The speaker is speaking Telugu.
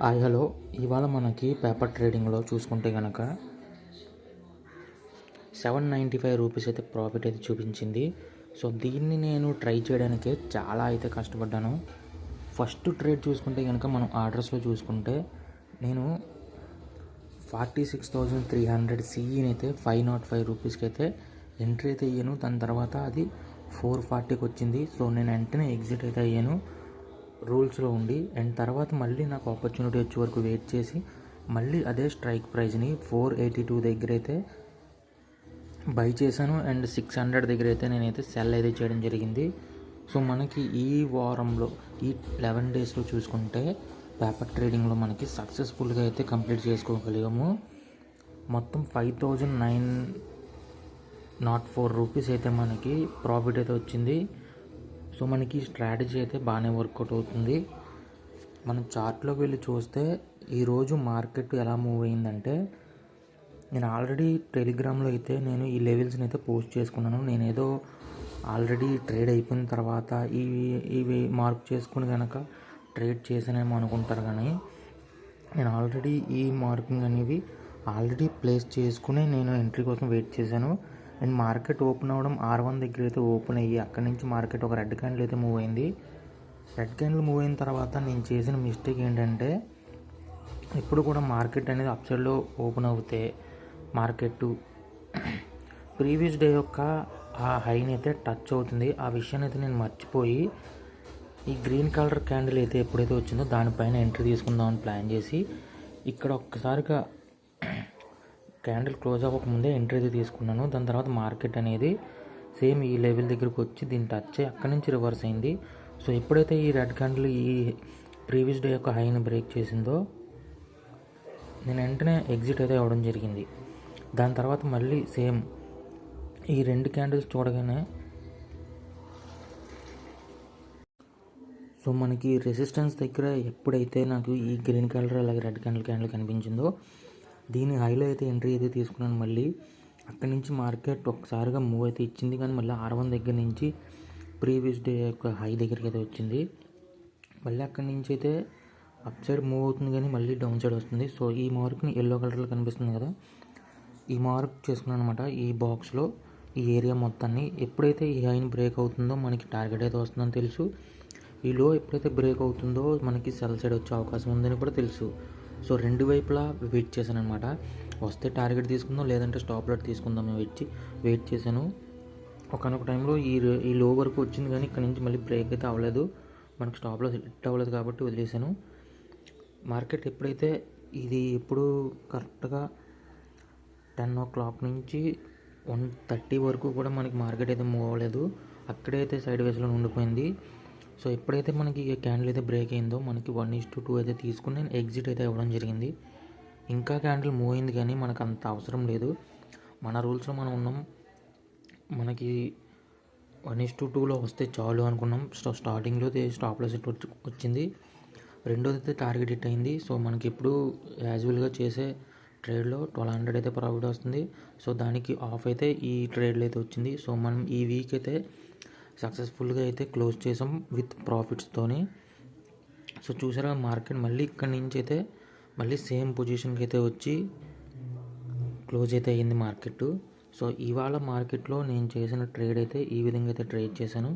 Hi hello. ఇవాళ మనకి పేపర్ ట్రేడింగ్లో చూసుకుంటే కనుక సెవెన్ నైంటీ ఫైవ్ రూపీస్ అయితే ప్రాఫిట్ అయితే చూపించింది. సో దీన్ని నేను ట్రై చేయడానికే చాలా అయితే కష్టపడ్డాను. ఫస్ట్ ట్రేడ్ చూసుకుంటే కనుక మనం ఆర్డర్స్లో చూసుకుంటే నేను forty six thousand three hundred సిఈని అయితే ఫైవ్ నాట్ ఫైవ్ రూపీస్కి అయితే ఎంట్రీ అయితే అయ్యాను. దాని తర్వాత అది ఫోర్ ఫార్టీకి వచ్చింది. సో నేను వెంటనే ఎగ్జిట్ అయితే అయ్యాను. రూల్స్లో ఉండి అండ్ తర్వాత మళ్ళీ నాకు ఆపర్చునిటీ వచ్చే వరకు వెయిట్ చేసి మళ్ళీ అదే స్ట్రైక్ ప్రైజ్ని ఫోర్ ఎయిటీ టూ దగ్గర అయితే బై చేశాను అండ్ సిక్స్ హండ్రెడ్ దగ్గర అయితే నేనైతే సెల్ అయితే చేయడం జరిగింది. సో మనకి ఈ వారంలో ఈ లెవెన్ డేస్లో చూసుకుంటే పేపర్ ట్రేడింగ్లో మనకి సక్సెస్ఫుల్గా అయితే కంప్లీట్ చేసుకోగలిగాము. మొత్తం five thousand nine naught four rupees అయితే మనకి ప్రాఫిట్ అయితే వచ్చింది. సో మనకి స్ట్రాటజీ అయితే బాగానే వర్కౌట్ అవుతుంది. మనం చార్ట్లోకి వెళ్ళి చూస్తే ఈరోజు మార్కెట్ ఎలా మూవ్ అయిందంటే నేను ఆల్రెడీ టెలిగ్రామ్లో అయితే నేను ఈ లెవెల్స్ని అయితే పోస్ట్ చేసుకున్నాను. నేనేదో ఆల్రెడీ ట్రేడ్ అయిపోయిన తర్వాత ఇవి ఇవి మార్క్ చేసుకుని కనుక ట్రేడ్ చేసానేమో అనుకుంటారు కానీ నేను ఆల్రెడీ ఈ మార్కింగ్ అనేవి ఆల్రెడీ ప్లేస్ చేసుకుని నేను ఎంట్రీ కోసం వెయిట్ చేశాను. అండ్ మార్కెట్ ఓపెన్ అవ్వడం ఆర్ వన్ దగ్గర అయితే ఓపెన్ అయ్యి అక్కడి నుంచి మార్కెట్ ఒక రెడ్ క్యాండిల్ అయితే మూవ్ అయింది. రెడ్ క్యాండిల్ మూవ్ అయిన తర్వాత నేను చేసిన మిస్టేక్ ఏంటంటే ఇప్పుడు కూడా మార్కెట్ అనేది అప్ సైడ్లో ఓపెన్ అవుతే మార్కెట్ ప్రీవియస్ డే యొక్క ఆ హైని అయితే టచ్ అవుతుంది. ఆ విషయాన్ని అయితే నేను మర్చిపోయి ఈ గ్రీన్ కలర్ క్యాండిల్ అయితే ఎప్పుడైతే వచ్చిందో దానిపైన ఎంట్రీ తీసుకుందామని ప్లాన్ చేసి ఇక్కడ ఒక్కసారిగా క్యాండిల్ క్లోజ్ అవ్వకముందే ఎంట్రీ అయితే తీసుకున్నాను. దాని తర్వాత మార్కెట్ అనేది సేమ్ ఈ లెవెల్ దగ్గరకు వచ్చి దీన్ని టచ్ అయ్యి అక్కడి నుంచి రివర్స్ అయింది. సో ఎప్పుడైతే ఈ రెడ్ క్యాండిల్ ఈ ప్రీవియస్ డే యొక్క హైని బ్రేక్ చేసిందో నేను వెంటనే ఎగ్జిట్ అయితే అవ్వడం జరిగింది. దాని తర్వాత మళ్ళీ సేమ్ ఈ రెండు క్యాండిల్స్ చూడగానే సో మనకి రెసిస్టెన్స్ దగ్గర ఎప్పుడైతే నాకు ఈ గ్రీన్ కలర్ అలాగే రెడ్ క్యాండిల్ క్యాండిల్ కనిపించిందో దీని హైలో అయితే ఎంట్రీ అయితే తీసుకున్నాను మళ్ళీ. అక్కడి నుంచి మార్కెట్ ఒకసారిగా మూవ్ అయితే ఇచ్చింది. కానీ మళ్ళీ ఆర్ వన్ దగ్గర నుంచి ప్రీవియస్ డే యొక్క హై దగ్గరికి అయితే వచ్చింది. మళ్ళీ అక్కడి నుంచి అయితే అప్ సైడ్ మూవ్ అవుతుంది. కానీ మళ్ళీ డౌన్ సైడ్ వస్తుంది. సో ఈ మార్క్ని ఎల్లో కలర్లో కనిపిస్తుంది కదా. ఈ మార్క్ చేసుకున్నాను అనమాట ఈ బాక్స్లో ఈ ఏరియా మొత్తాన్ని. ఎప్పుడైతే ఈ హైని బ్రేక్ అవుతుందో మనకి టార్గెట్ అయితే వస్తుందని తెలుసు. ఈ లో ఎప్పుడైతే బ్రేక్ అవుతుందో మనకి సెల్ సైడ్ వచ్చే అవకాశం ఉందని కూడా తెలుసు. సో రెండు వైపులా వెయిట్ చేశాను అనమాట వస్తే టార్గెట్ తీసుకుందాం లేదంటే స్టాప్ లాట్ తీసుకుందాం వెయిట్ వెయిట్ చేశాను. ఒకనొక టైంలో ఈ ఈ లో వరకు వచ్చింది కానీ ఇక్కడ నుంచి మళ్ళీ బ్రేక్ అయితే అవ్వలేదు. మనకు స్టాప్లో హిట్ అవ్వలేదు కాబట్టి వదిలేశాను. మార్కెట్ ఎప్పుడైతే ఇది ఎప్పుడు కరెక్ట్గా టెన్ ఓ క్లాక్ నుంచి వన్ థర్టీ వరకు కూడా మనకి మార్కెట్ అయితే మూవ్ అవ్వలేదు. అక్కడే అయితే సైడ్ వేస్లో ఉండిపోయింది. సో ఎప్పుడైతే మనకి క్యాండిల్ అయితే బ్రేక్ అయిందో మనకి వన్ ఈస్ టు టూ అయితే తీసుకుని నేను ఎగ్జిట్ అయితే ఇవ్వడం జరిగింది. ఇంకా క్యాండిల్ మూవ్ అయింది కానీ మనకు అంత అవసరం లేదు. మన రూల్స్లో మనం ఉన్నాం. మనకి వన్ ఈస్ టు టూలో వస్తే చాలు అనుకున్నాం. స్టార్టింగ్లో స్టాప్ లాస్ వచ్చింది. రెండోది అయితే టార్గెట్ హిట్ అయింది. సో మనకి ఎప్పుడు యాజువల్గా చేసే ట్రేడ్లో ట్వెల్వ్ హండ్రెడ్ అయితే ప్రాఫిట్ వస్తుంది. సో దానికి ఆఫ్ అయితే ఈ ట్రేడ్లో అయితే వచ్చింది. సో మనం ఈ వీక్ అయితే సక్సెస్ఫుల్గా అయితే క్లోజ్ చేసాం విత్ ప్రాఫిట్స్తోని సో చూసారా మార్కెట్ మళ్ళీ ఇక్కడి నుంచి అయితే మళ్ళీ సేమ్ పొజిషన్కి అయితే వచ్చి క్లోజ్ అయితే అయ్యింది మార్కెట్ సో ఇవాళ మార్కెట్లో నేను చేసిన ట్రేడ్ అయితే ఈ విధంగా అయితే ట్రేడ్ చేశాను.